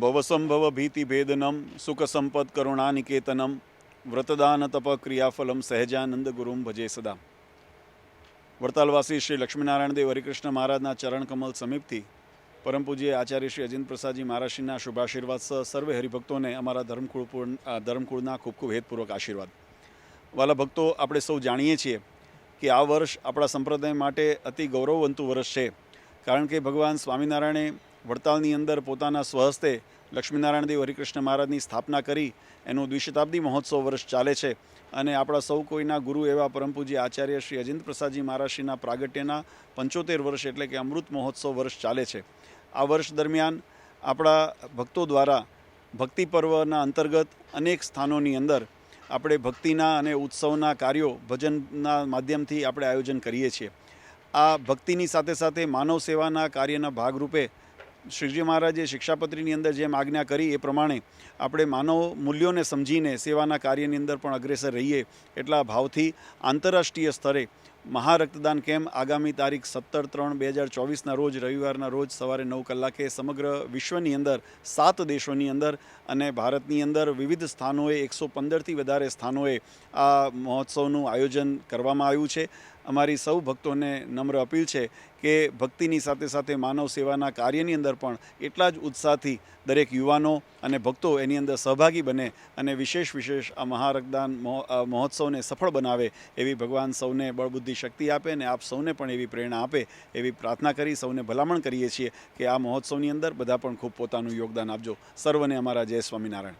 ભવસંભવ ભીતિભેદનમ સુખ સંપદ કરુણાનિકેતનમ વ્રતદાન તપ ક્રિયાફલમ સહેજાનંદ ગુરુમ ભજે સદા વડતાલવાસી શ્રી લક્ષ્મીનારાયણ દેવ હરિકૃષ્ણ મહારાજના ચરણ કમલ સમીપથી પરમ પૂજ્ય આચાર્ય શ્રી અજિંત પ્રસાદજી મહારાજશ્રીના શુભાશીર્વાદ સહ સર્વે હરિભક્તોને અમારા ધર્મકુળ ધર્મકુળના ખૂબ ખૂબ હેતપૂર્વક આશીર્વાદ. વાલા ભક્તો, આપણે સૌ જાણીએ છીએ કે આ વર્ષ આપણા સંપ્રદાય માટે અતિ ગૌરવવંતું વર્ષ છે. કારણ કે ભગવાન સ્વામિનારાયણે વડતાલની અંદર પોતાના સ્વહસ્તે લક્ષ્મીનારાયણ દેવ હરિકૃષ્ણ મહારાજની સ્થાપના કરી એનું દ્વિશતાબ્દી મહોત્સવ વર્ષ ચાલે છે. અને આપણા સૌ કોઈના ગુરુ એવા પરમ પૂજ્ય આચાર્ય શ્રી અજિંત પ્રસાદજી મહારાજશ્રીના પ્રાગટ્યના પંચોતેર વર્ષ એટલે કે અમૃત મહોત્સવ વર્ષ ચાલે છે. આ વર્ષ દરમિયાન આપણા ભક્તો દ્વારા ભક્તિ પર્વના અંતર્ગત અનેક સ્થાનોની અંદર આપણે ભક્તિના અને ઉત્સવના કાર્યો ભજનના માધ્યમથી આપણે આયોજન કરીએ છીએ. આ ભક્તિની સાથે સાથે માનવ સેવાના કાર્યના ભાગરૂપે શ્રીજી મહારાજે શિક્ષાપત્રીની અંદર જેમ આજ્ઞા કરી એ પ્રમાણે આપણે માનવ મૂલ્યોને સમજીને સેવાના કાર્યની અંદર પણ અગ્રેસર રહીએ એટલા ભાવથી આંતરરાષ્ટ્રીય સ્તરે મહારક્તદાન કેમ્પ આગામી તારીખ સત્તર ત્રણ બે હજાર ચોવીસના રોજ, રવિવારના રોજ સવારે નવ કલાકે સમગ્ર વિશ્વની અંદર, સાત દેશોની અંદર અને ભારતની અંદર વિવિધ સ્થાનોએ, એકસો પંદરથી વધારે સ્થાનોએ આ મહોત્સવનું આયોજન કરવામાં આવ્યું છે. અમારી સૌ ભક્તોને નમ્ર અપીલ છે કે ભક્તિની સાથે સાથે માનવ સેવાના કાર્યની અંદર પણ એટલા જ ઉત્સાહથી દરેક યુવાનો અને ભક્તો એની અંદર સહભાગી બને અને વિશેષ વિશેષ આ મહારક્તદાન મહો- મહોત્સવને સફળ બનાવે એવી ભગવાન સૌને બળબુદ્ધિ શક્તિ આપે અને આપ સૌને પણ એવી પ્રેરણા આપે, એવી પ્રાર્થના કરી, સૌને ભલામણ કરીએ છીએ કે આ મહોત્સવની અંદર બધા પણ ખૂબ પોતાનું યોગદાન આપજો. સર્વને અમારા જય સ્વામિનારાયણ.